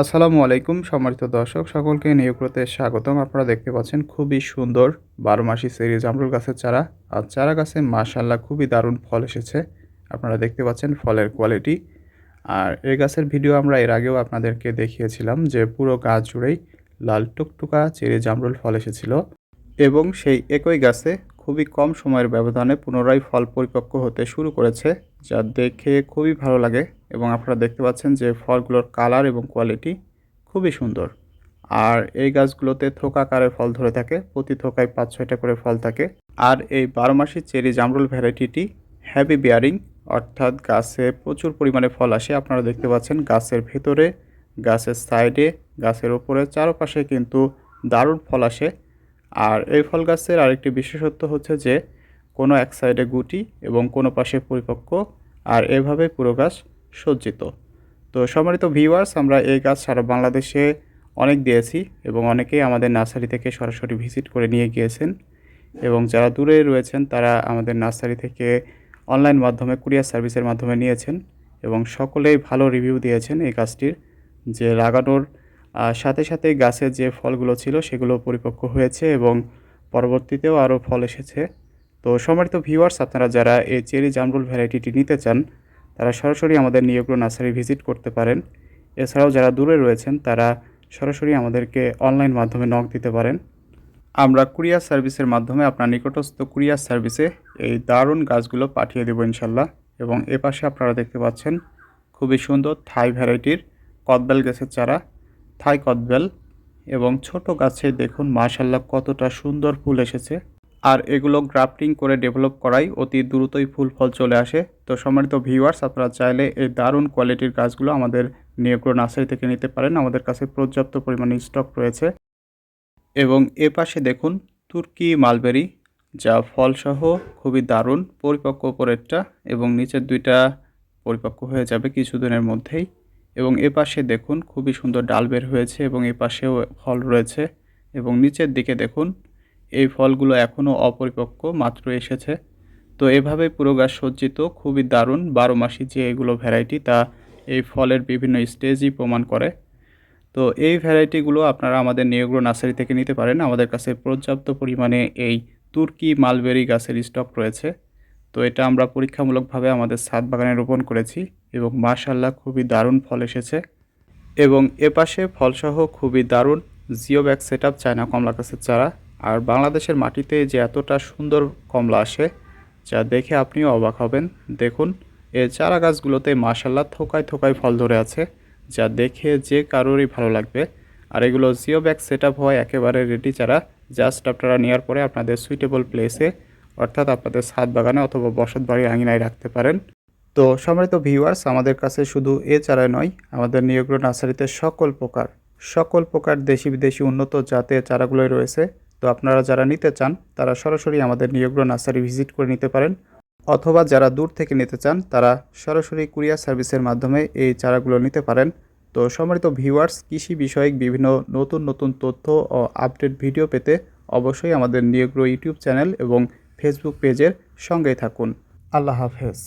আসসালামু আলাইকুম, সম্মানিত দর্শক, সকলকে নিয়োগতে স্বাগতম। আপনারা দেখতে পাচ্ছেন খুবই সুন্দর বারো মাসি সিরিজ আমরুল গাছের চারা। আর চারা গাছে মাশাল্লাহ খুবই দারুণ ফল এসেছে। আপনারা দেখতে পাচ্ছেন ফলের কোয়ালিটি আর এই গাছের ভিডিও আমরা এর আগেও আপনাদেরকে দেখিয়েছিলাম যে পুরো গাছ জুড়েই লাল টুকটুকা চেরি জামরুল ফল এসেছিল। এবং সেই একই গাছে খুবই কম সময়ের ব্যবধানে পুনরায় ফল পরিপক্ক হতে শুরু করেছে, যা দেখে খুবই ভালো লাগে। এবং আপনারা দেখতে পাচ্ছেন যে ফলগুলোর কালার এবং কোয়ালিটি খুবই সুন্দর। আর এই গাছগুলোতে থোকা আকারের ফল ধরে থাকে, প্রতি থোকায় পাঁচ ছয়টা করে ফল থাকে। আর এই বারো মাসি চেরি জামরুল ভ্যারাইটিটি হ্যাভি বিয়ারিং অর্থাৎ গাছে প্রচুর পরিমাণে ফল আসে। আপনারা দেখতে পাচ্ছেন গাছের ভেতরে, গাছের সাইডে গাছের ওপরে চারপাশে কিন্তু দারুণ ফল আসে। আর এই ফল গাছের আরেকটি বিশেষত্ব হচ্ছে যে কোনো এক সাইডে গুটি এবং কোনো পাশে পরিপক্ক, আর এভাবে পুরো গাছ সজ্জিত। তো সম্মানিত ভিউয়ার্স আমরা এই গাছ সারা বাংলাদেশে অনেক দিয়েছি এবং অনেকেই আমাদের নার্সারি থেকে সরাসরি ভিজিট করে নিয়ে গিয়েছেন এবং যারা দূরে রয়েছেন, তারা আমাদের নার্সারি থেকে অনলাইন মাধ্যমে, কুরিয়ার সার্ভিসের মাধ্যমে নিয়েছেন এবং সকলেই ভালো রিভিউ দিয়েছেন এই গাছটির যে লাগানোর সাথে সাথে গাছের যে ফলগুলো ছিল সেগুলো পরিপক্ক হয়েছে এবং পরবর্তীতেও আরও ফল এসেছে। তো সম্মানিত ভিউয়ার্স আপনারা যারা এই চেরি জামরুল ভ্যারাইটিটি নিতে চান তারা সরাসরি আমাদের নিয়োগ্র নার্সারি ভিজিট করতে পারেন। এছাড়াও যারা দূরে রয়েছেন, তারা সরাসরি আমাদেরকে অনলাইন মাধ্যমে নক দিতে পারেন। আমরা কুরিয়ার সার্ভিসের মাধ্যমে আপনার নিকটস্থ কুরিয়ার সার্ভিসে এই দারুণ গাছগুলো পাঠিয়ে দেবো ইনশাল্লাহ। এবং এ পাশে আপনারা দেখতে পাচ্ছেন, খুবই সুন্দর থাই ভ্যারাইটির কদবেল গাছের চারা, থাই কদবেল এবং ছোট গাছে দেখুন মাশাল্লাহ কতটা সুন্দর ফুল এসেছে। আর এগুলো গ্রাফটিং করে ডেভেলপ করাই অতি দ্রুতই ফুল ফল চলে আসে। তো সম্মানিত ভিউয়ার্স আপনারা চাইলে এই দারুণ কোয়ালিটির গাছগুলো আমাদের নিয়োগ্র নার্সারি থেকে নিতে পারেন। আমাদের কাছে পর্যাপ্ত পরিমাণে স্টক রয়েছে। এবং এ পাশে দেখুন তুর্কি মালবেরি যা ফলসহ খুবই দারুণ, পরিপক্ক উপরেরটা এবং নিচের দুইটা পরিপক্ক হয়ে যাবে কিছুদিনের মধ্যেই। এবং এ পাশে দেখুন খুবই সুন্দর ডাল বের হয়েছে এবং এ পাশেও ফল রয়েছে। এবং নিচের দিকে দেখুন এই ফলগুলো এখনও অপরিপক্ক, মাত্র এসেছে। তো এভাবে পুরো গাছ সজ্জিত, খুবই দারুণ। বারো মাসি যে এগুলো ভ্যারাইটি, তা এই ফলের বিভিন্ন স্টেজই প্রমাণ করে। তো এই ভ্যারাইটিগুলো আপনারা আমাদের নিয়োগ্র নার্সারি থেকে নিতে পারেন। আমাদের কাছে পর্যাপ্ত পরিমাণে এই তুর্কি মালবেরি গাছের স্টক রয়েছে। তো এটা আমরা পরীক্ষামূলকভাবে আমাদের ছাদ বাগানে রোপণ করেছি এবং মাশাল্লাহ খুবই দারুণ ফল এসেছে। এবং এপাশে ফলসহ খুবই দারুণ geo bag set up China কমলা গাছের চারা। আর বাংলাদেশের মাটিতে যে এতটা সুন্দর কমলা আসে, যা দেখে আপনিও অবাক হবেন। দেখুন, এ চারা গাছগুলোতে মাশাল্লাহ থোকায় থোকায় ফল ধরে আছে, যা দেখে যে কারোরই ভালো লাগবে। আর এগুলো জিও ব্যাগ সেট আপ হয় একেবারে রেডি চারা, জাস্ট আপনারা নেওয়ার পরে আপনাদের সুইটেবল প্লেসে অর্থাৎ আপনাদের ছাদ বাগানে অথবা বসত বাড়ির আঙিনায় রাখতে পারেন। তো সম্মানিত ভিউয়ার্স আমাদের কাছে শুধু এ চারাই নয়, আমাদের নিয়োগ্র নার্সারিতে সকল প্রকার সকল প্রকার দেশি বিদেশি উন্নত জাতের চারাগুলোই রয়েছে। তো আপনারা যারা নিতে চান, তারা সরাসরি আমাদের নিয়োগ্র নার্সারি ভিজিট করে নিতে পারেন। অথবা যারা দূর থেকে নিতে চান, তারা সরাসরি কুরিয়ার সার্ভিসের মাধ্যমে এই চারাগুলো নিতে পারেন। তো সম্মানিত ভিউয়ার্স, কৃষি বিষয়ক বিভিন্ন নতুন নতুন তথ্য ও আপডেট ভিডিও পেতে অবশ্যই আমাদের নিয়োগ্র ইউটিউব চ্যানেল এবং ফেসবুক পেজের সঙ্গেই থাকুন। আল্লাহ হাফেজ।